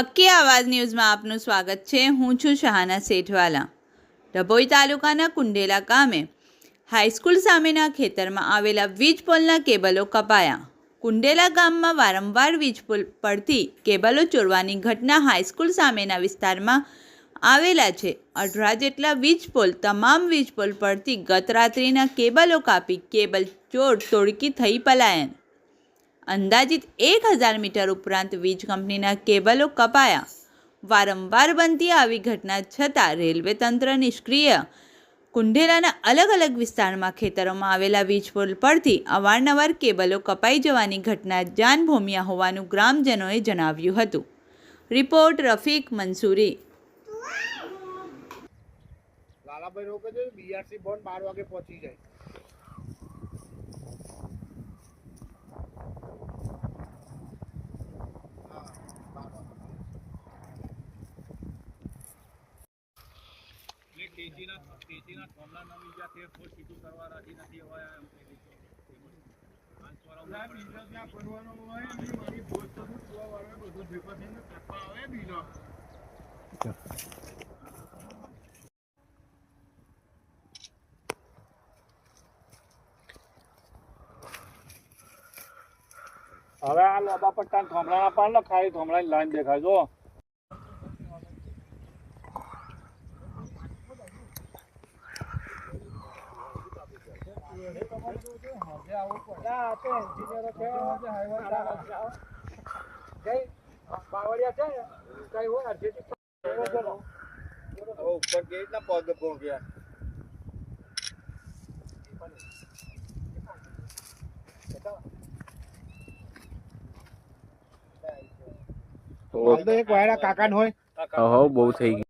હક્કી આવાજ ન્યૂઝમાં આપનું સ્વાગત છે. હું છું શહાના શેઠવાલા. ડભોઈ તાલુકાના કુંડેલા ગામે હાઈસ્કૂલ સામેના ખેતરમાં આવેલા વીજ પોલના કેબલો કપાયા. કુંડેલા ગામમાં વારંવાર વીજ પોલ પરથી કેબલો ચોરવાની ઘટના હાઈસ્કૂલ સામેના વિસ્તારમાં આવેલા છે. અઢળા જેટલા વીજ પોલ, તમામ વીજ પોલ પરથી ગત રાત્રિના કેબલો કાપી કેબલ ચોર તોડકી થઈ પલાયન અંદાજિત એક હજાર મીટર ઉપરાંત વીજ કંપનીના કેબલો કપાયા. વારંવાર બનતી આવી ઘટના છતાં રેલવે તંત્ર નિષ્ક્રિય. કુંઢેલાના અલગ અલગ વિસ્તારમાં ખેતરોમાં આવેલા વીજ પોલ પરથી અવારનવાર કેબલો કપાઈ જવાની ઘટના જાન ભોમિયા હોવાનું ગ્રામજનોએ જણાવ્યું હતું. રિપોર્ટ રફીક મંસૂરી. લાલાભાઈ રોકે છે બીઆરસી બોન બાર વાગે પહોંચી જાય હા, બાર વાગે. હવે ના, ને, આ લોબા પટ્ટા થોમડાના પણ ખાલી થોમડાની લાઈન દેખાય જો ઉપર ગઈ ના પગ ભોગ્યા એક વાયરા કાકા હોય હો બહુ થઈ ગયું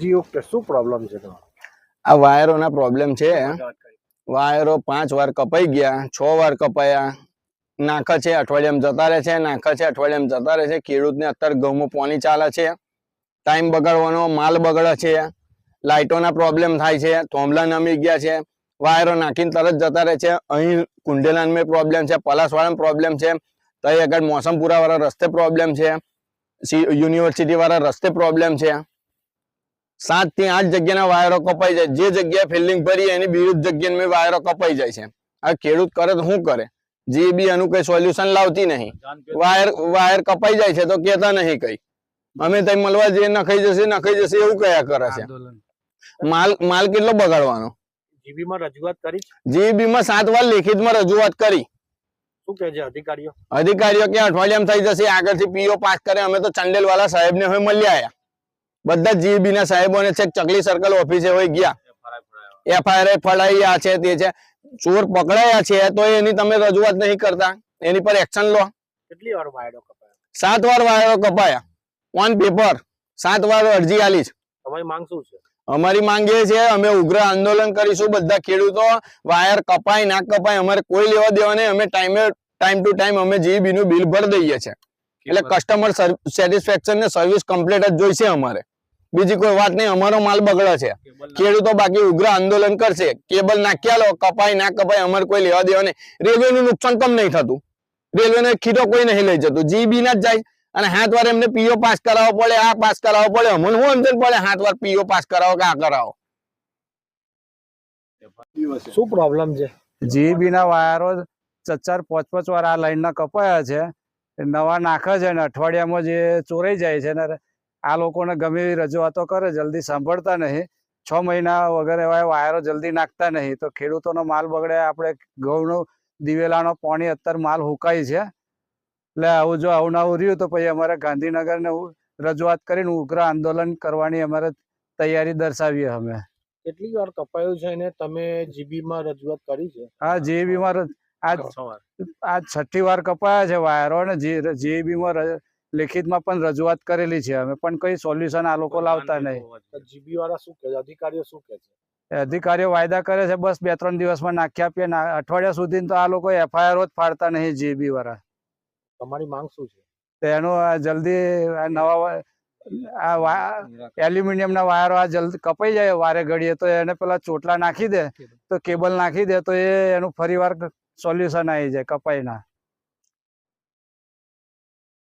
જી ઓકે શું પ્રોબ્લેમ છે તમારો? આ વાયરોના પ્રોબ્લેમ છે. વાયરો પાંચ વાર કપાઈ ગયા છ વાર કપાયા. નાખે છે અઠવાડિયામાં જતા રહે છે નાખે છે અઠવાડિયામાં જતા રહે છે. ખેડૂતને અત્યારે ઘઉંમાં પોની ચાલે છે. ટાઈમ બગાડવાનો માલ બગડે છે. લાઇટોના પ્રોબ્લેમ થાય છે. થોંભલા નમી ગયા છે. વાયરો નાખીને તરત જતા રહે છે. અહીં કુંડેલાનમાં પ્રોબ્લેમ છે પલાસવાળામાં પ્રોબ્લેમ છે. તઈ આગળ મોસમપુરાવાળા રસ્તે પ્રોબ્લેમ છે. યુનિવર્સિટી વાળા રસ્તે પ્રોબ્લેમ છે. સાતથી આઠ જગ્યાના વાયરો કપાઈ જાય. જે જગ્યાએ ફિલ્ડિંગ ભરી એની વિરુદ્ધ જગ્યાએ વાયરો કપાઈ જાય છે. આ ખેડૂત કરે તો શું કરે? જે બી એનું કઈ સોલ્યુશન લાવતી નહીં. વાયર વાયર કપાઈ જાય છે તો કેતા નહીં કઈ. અમે તઈ મળવા જઈએ નખાઈ જશે નખાઈ જશે એવું કયા કરે છે. માલ માલ કેટલો બગાડવાનો? જીબી માં રજૂઆત કરી સાત વાર લેખિતમાં રજૂઆત કરી. શું કે છે અધિકારીઓ? અધિકારીઓ કે અઠવાડિયામાં થઈ જશે આગળથી પીઓ પાસ કરે અમે તો ચંડેલ વાળા સાહેબ ને હવે મળી આવ્યા બધા જીબી ના સાહેબોને છેક ચકલી સર્કલ ઓફિસે હોય ગયા. એફઆઈઆર ફળાયા છે તે છે. ચોર પકડાયા છે તો એની તમે રજૂઆત નહીં કરતા. એની પર એક્શન લો. કેટલી વાર વાયડો કપાયા? સાત વાર વાયરો કપાયા. ઓન પેપર સાત વાર અરજી આલી છે. તમારી માંગ શું છે? અમારી માંગ એ છે અમે ઉગ્ર આંદોલન કરીશું બધા ખેડૂતો. વાયર કપાય ના કપાય અમારે કોઈ લેવા દેવા નહીં. અમે ટાઈમે ટાઈમ ટુ ટાઈમ અમે જીબી નું બિલ ભરી દઈએ છીએ એટલે કસ્ટમર સેટિસ્ફેક્શન ને સર્વિસ કમ્પ્લીટ જ જોઈશે અમારે. બીજી કોઈ વાત નહીં અમારો માલ બગડે છે. ખેડૂતો બાકી ઉગ્ર આંદોલન કરશે. કેબલ નાખ્યા લો કપાય ના કપાય અમારે કોઈ લેવા દેવા નહીં. રેલવે નું નુકસાન કમ નહીં થતું. રેલવે ને ખીટો કોઈ નહીં લઈ જતું. જીબી ના જ જાય. અને હાથ વાર એમને પીઓ પાસ કરાવવો પડે આ પાસ કરાવવો પડે અમને હું અંદર પડે? હાથ વાર પીઓ પાસ કરાવો કે આ કરાવો? શું પ્રોબ્લેમ છે? જીબી ના વાયરો ચાર પાંચ પાંચ વાર આ લાઈન ના કપાયા છે. એ નવા નાખે છે ને અઠવાડિયામાં જે ચોરાઈ જાય છે ને આ લોકોને ગમે એવી રજૂઆતો કરે જલ્દી સાંભળતા નહીં. છ મહિના વગર એવા વાયરો જલ્દી નાખતા નહીં. તો ખેડૂતોનો માલ બગડે આપણે ઘઉંનો દિવેલાનો પાણી અત્યારે માલ હુકાય છે. એટલે આવું જો આવું નવું રહ્યું તો પછી અમારે ગાંધીનગરને રજૂઆત કરીને ઉગ્ર આંદોલન કરવાની અમારે તૈયારી દર્શાવીએ અમે. કેટલી વાર કપાયું છે અને તમે જીબીમાં રજૂઆત કરી છે? હા જીબીમાં આજ આ છઠ્ઠી વાર કપાયા છે વાયરો અને જીઈબીમાં લેખિતમાં પણ રજૂઆત કરેલી છે. અમે પણ કઈ સોલ્યુશન આ લોકો લાવતા નહીં. જીબી વાળા શું કહે અધિકારીઓ શું કહે છે? અધિકારીઓ વાયદા કરે છે બસ બે ત્રણ દિવસમાં નાખી આપીએ અઠવાડિયા સુધી તો આ લોકો એફઆઈઆર જ ફાડતા નહીં જીબી વાળા. તમારી માંગ શું છે? તો આ જલ્દી આ નવા આ એલ્યુમિનિયમના વાયરો આ જલ્દી કપાઈ જાય વારે ઘડીએ તો એને પેલા ચોટલા નાખી દે તો કેબલ નાખી દે તો એ એનું ફરીવાર સોલ્યુશન આવી જાય કપાઈ ના